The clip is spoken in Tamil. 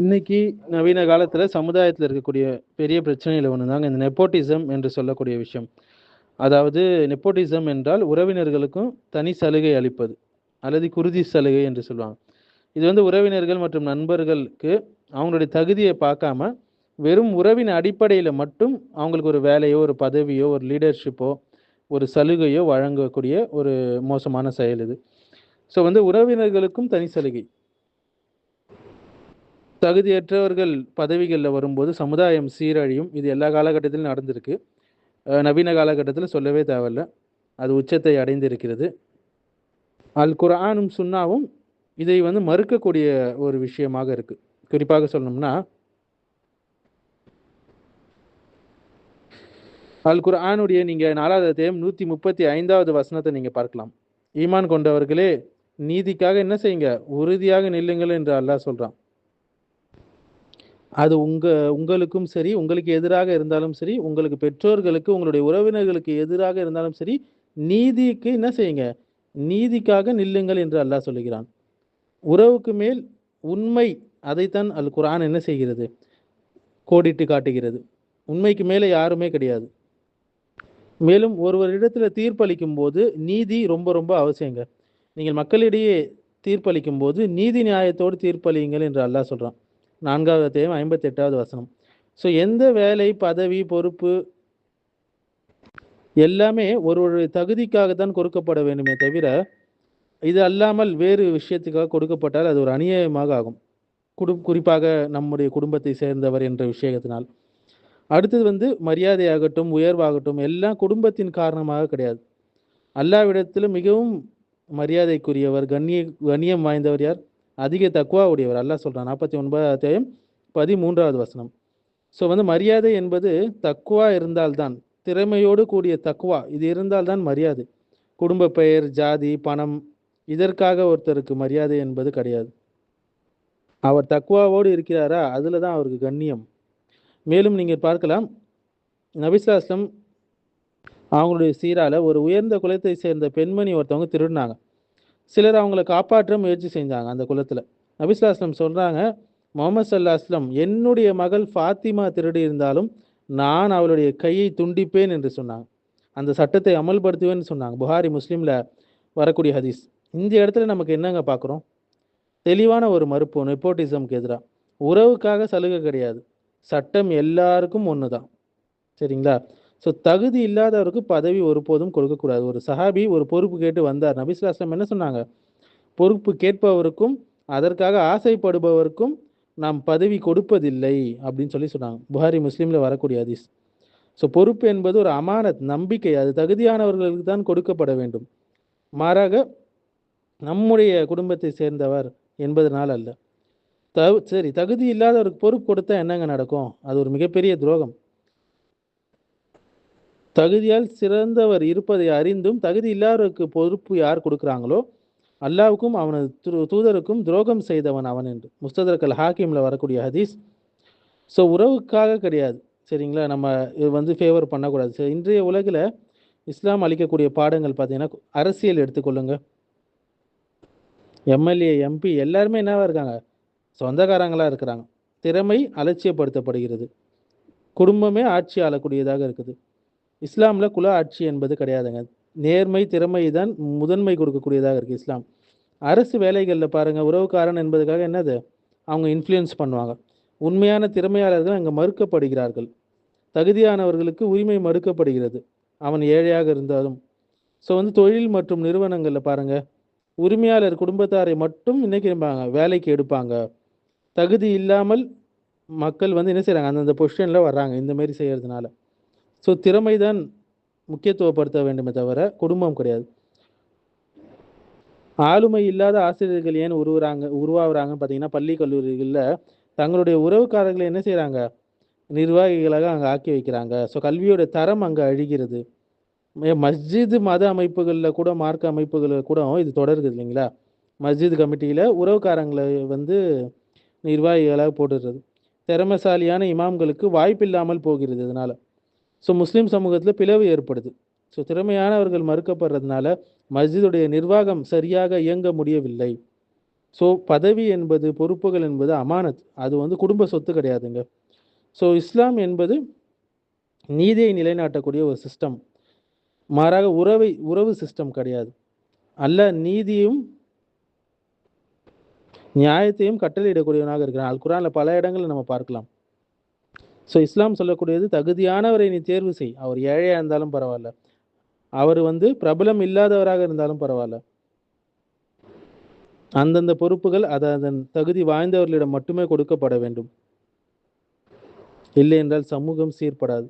இன்னைக்கு நவீன காலத்தில் சமுதாயத்தில் இருக்கக்கூடிய பெரிய பிரச்சனையில் ஒன்று தாங்க இந்த நெப்போட்டிசம் என்று சொல்லக்கூடிய விஷயம். அதாவது நெப்போட்டிசம் என்றால் உறவினர்களுக்கும் தனி சலுகை அளிப்பது அல்லது குருதி சலுகை என்று சொல்லுவாங்க. இது வந்து உறவினர்கள் மற்றும் நண்பர்களுக்கு அவங்களுடைய தகுதியை பார்க்காம வெறும் உறவின் அடிப்படையில் மட்டும் அவங்களுக்கு ஒரு வேலையோ ஒரு பதவியோ ஒரு லீடர்ஷிப்போ ஒரு சலுகையோ வழங்கக்கூடிய ஒரு மோசமான செயல் இது. ஸோ வந்து உறவினர்களுக்கும் தனி சலுகை. தகுதியற்றவர்கள் பதவிகளில் வரும்போது சமுதாயம் சீரழியும். இது எல்லா காலகட்டத்திலும் நடந்திருக்கு. நவீன காலகட்டத்தில் சொல்லவே தேவையில்ல. அது உச்சத்தை அடைந்திருக்கிறது. அல் குர்ஆனும் சுன்னாவும் இதை வந்து மறுக்கக்கூடிய ஒரு விஷயமாக இருக்குது குறிப்பாக சொல்லணும்னா அல் குரானுடைய நீங்கள் நாலாவது அத்தியாயம் நூற்றி முப்பத்தி ஐந்தாவது வசனத்தை நீங்கள் பார்க்கலாம். ஈமான் கொண்டவர்களே நீதிக்காக என்ன செய்யுங்க? உறுதியாக நில்லுங்கள் என்று அல்லாஹ் சொல்கிறான் அது உங்க உங்களுக்கும் சரி உங்களுக்கு எதிராக இருந்தாலும் சரி உங்களுக்கு பெற்றோர்களுக்கு உங்களுடைய உறவினர்களுக்கு எதிராக இருந்தாலும் சரி நீதிக்கு என்ன செய்யுங்க? நீதிக்காக நில்லுங்கள் என்று அல்லாஹ் சொல்லுகிறான். உறவுக்கு மேல் உண்மை அதைத்தான் அல் குரான் என்ன செய்கிறது? கோடிட்டு காட்டுகிறது. உண்மைக்கு மேலே யாருமே கிடையாது. மேலும் ஒருவரிடத்தில் தீர்ப்பளிக்கும் போது நீதி ரொம்ப ரொம்ப அவசியங்க. நீங்கள் மக்களிடையே தீர்ப்பளிக்கும் போது நீதி நியாயத்தோடு தீர்ப்பளியுங்கள் என்று அல்லாஹ் சொல்கிறான் நான்காவது அத்தியாயம் ஐம்பத்தி எட்டாவது வசனம். ஸோ எந்த வேலை பதவி பொறுப்பு எல்லாமே ஒரு ஒரு தகுதிக்காக தான் கொடுக்கப்பட வேண்டுமே தவிர இது அல்லாமல் வேறு விஷயத்துக்காக கொடுக்கப்பட்டால் அது ஒரு அநியாயமாக ஆகும். குடு குறிப்பாக நம்முடைய குடும்பத்தை சேர்ந்தவர் என்ற விஷயத்தினால். அடுத்தது வந்து மரியாதையாகட்டும் உயர்வாகட்டும் எல்லாம் குடும்பத்தின் காரணமாக கிடையாது. அல்லாவிடத்தில் மிகவும் மரியாதைக்குரியவர் கண்ணிய கண்ணியம் வாய்ந்தவர் யார்? அதிக தக்குவா உடையவர். அல்லா சொல்கிறான் நாற்பத்தி ஒன்பதாவது அத்தியாயம் பதிமூன்றாவது வசனம். ஸோ வந்து மரியாதை என்பது தக்குவா இருந்தால்தான் திறமையோடு கூடிய தக்குவா இது இருந்தால்தான் மரியாதை. குடும்ப பெயர் ஜாதி பணம் இதற்காக ஒருத்தருக்கு மரியாதை என்பது கிடையாது. அவர் தக்குவாவோடு இருக்கிறாரா? அதில் தான் அவருக்கு கண்ணியம். மேலும் நீங்கள் பார்க்கலாம் நபிசாஸ்லம் அவங்களுடைய சீரால ஒரு உயர்ந்த குலத்தை சேர்ந்த பெண்மணி ஒருத்தவங்க திருடினாங்க. சிலர் அவங்கள காப்பாற்ற முயற்சி செஞ்சாங்க அந்த குலத்துல. நபிஸ்லாஸ்லம் சொல்கிறாங்க முகமது சல்லாஸ்லம் என்னுடைய மகள் ஃபாத்திமா திருடி இருந்தாலும் நான் அவளுடைய கையை துண்டிப்பேன் என்று சொன்னாங்க. அந்த சட்டத்தை அமல்படுத்துவேன்னு சொன்னாங்க. புகாரி முஸ்லீமில் வரக்கூடிய ஹதீஸ். இந்த இடத்துல நமக்கு என்னங்க பார்க்குறோம் தெளிவான ஒரு மறுப்பு நெப்போட்டிசம்க்கு எதிராக உறவுக்காக சலுகை கிடையாது. சட்டம் எல்லாருக்கும் ஒன்று தான் சரிங்களா? ஸோ தகுதி இல்லாதவருக்கு பதவி ஒருபோதும் கொடுக்கக்கூடாது. ஒரு சஹாபி ஒரு பொறுப்பு கேட்டு வந்தார். நபிஸ்லாஸ்லம் என்ன சொன்னாங்க? பொறுப்பு கேட்பவருக்கும் அதற்காக ஆசைப்படுபவருக்கும் நாம் பதவி கொடுப்பதில்லை அப்படின்னு சொல்லி சொன்னாங்க. புகாரி முஸ்லீமில் வரக்கூடிய ஹதீஸ். ஸோ பொறுப்பு என்பது ஒரு அமானத் நம்பிக்கை. அது தகுதியானவர்களுக்கு தான் கொடுக்கப்பட வேண்டும். மாறாக நம்முடைய குடும்பத்தை சேர்ந்தவர் என்பதனால் அல்ல. தகு சரி தகுதி இல்லாதவருக்கு பொறுப்பு கொடுத்தா என்னங்க நடக்கும்? அது ஒரு மிகப்பெரிய துரோகம். தகுதியால் சிறந்தவர் இருப்பதை அறிந்தும் தகுதி இல்லாதவருக்கு பொறுப்பு யார் கொடுக்குறாங்களோ அல்லாவுக்கும் அவனது தூதருக்கும் துரோகம் செய்தவன் அவன் என்று. முஸ்ததர்கள் ஹாக்கிமில் வரக்கூடிய ஹதீஸ். ஸோ உறவுக்காக கிடையாது. சரிங்களா? நம்ம இது வந்து ஃபேவர் பண்ணக்கூடாது. சரி இன்றைய உலகில் இஸ்லாம் அளிக்கக்கூடிய பாடங்கள் பார்த்தீங்கன்னா அரசியல் எடுத்துக்கொள்ளுங்க. எம்எல்ஏ எம்பி எல்லாருமே என்னவா இருக்காங்க? சொந்தக்காரங்களாக இருக்கிறாங்க. திறமை அலட்சியப்படுத்தப்படுகிறது. குடும்பமே ஆட்சி ஆளக்கூடியதாக இருக்குது. இஸ்லாமில் குல ஆட்சி என்பது கிடையாதுங்க. நேர்மை திறமை தான் முதன்மை கொடுக்கக்கூடியதாக இருக்குது இஸ்லாம். அரசு வேலைகளில் பாருங்கள் உறவுக்காரன் என்பதுக்காக என்னது? அவங்க இன்ஃப்ளூயன்ஸ் பண்ணுவாங்க. உண்மையான திறமையாளர்கள் அங்கே மறுக்கப்படுகிறார்கள். தகுதியானவர்களுக்கு உரிமை மறுக்கப்படுகிறது. அவன் ஏழையாக இருந்தாலும். ஸோ வந்து தொழில் மற்றும் நிறுவனங்களில் பாருங்கள் உரிமையாளர் குடும்பத்தாரை மட்டும் இன்னைக்கு வேலைக்கு எடுப்பாங்க. தகுதி இல்லாமல் மக்கள் வந்து என்ன செய்கிறாங்க அந்தந்த பொசிஷனில் வர்றாங்க. இந்தமாரி செய்கிறதுனால ஸோ திறமை தான் முக்கியத்துவப்படுத்த வேண்டுமே தவிர குடும்பம் கிடையாது. ஆளுமை இல்லாத ஆசிரியர்கள் ஏன் உருவுறாங்க உருவாகுறாங்கன்னு பார்த்தீங்கன்னா பள்ளி கல்லூரிகளில் தங்களுடைய உறவுக்காரர்களை என்ன செய்கிறாங்க நிர்வாகிகளாக அங்கே ஆக்கி வைக்கிறாங்க. ஸோ கல்வியோட தரம் அங்கே அழிகிறது. மஸ்ஜித் மத அமைப்புகளில் கூட மார்க்க அமைப்புகளில் கூட இது தொடருது இல்லைங்களா? மஸ்ஜித் கமிட்டியில் உறவுக்காரங்களை வந்து நிர்வாகிகளாக போட்டுடுறது. திறமைசாலியான இமாம்களுக்கு வாய்ப்பில்லாமல் போகிறது இதனால். ஸோ முஸ்லீம் சமூகத்தில் பிளவு ஏற்படுது. ஸோ திறமையானவர்கள் மறுக்கப்படுறதுனால மஸ்ஜிதுடைய நிர்வாகம் சரியாக இயங்க முடியவில்லை. ஸோ பதவி என்பது பொறுப்புகள் என்பது அமானத். அது வந்து குடும்ப சொத்து கிடையாதுங்க. ஸோ இஸ்லாம் என்பது நீதியை நிலைநாட்டக்கூடிய ஒரு சிஸ்டம் மாறாக உறவை உறவு சிஸ்டம் கிடையாது. அல்ல நீதியும் நியாயத்தையும் கட்டளையிடக்கூடியவனாக இருக்கிறான். அல் குரானில் பல இடங்களில் நம்ம பார்க்கலாம். ஸோ இஸ்லாம் சொல்லக்கூடியது தகுதியானவரை நீ தேர்வு செய். அவர் ஏழையாக இருந்தாலும் பரவாயில்ல. அவர் வந்து பிரபலம் இல்லாதவராக இருந்தாலும் பரவாயில்ல. அந்தந்த பொறுப்புகள் அதை அதன் தகுதி வாய்ந்தவர்களிடம் மட்டுமே கொடுக்கப்பட வேண்டும். இல்லை என்றால் சமூகம் சீர்படாது.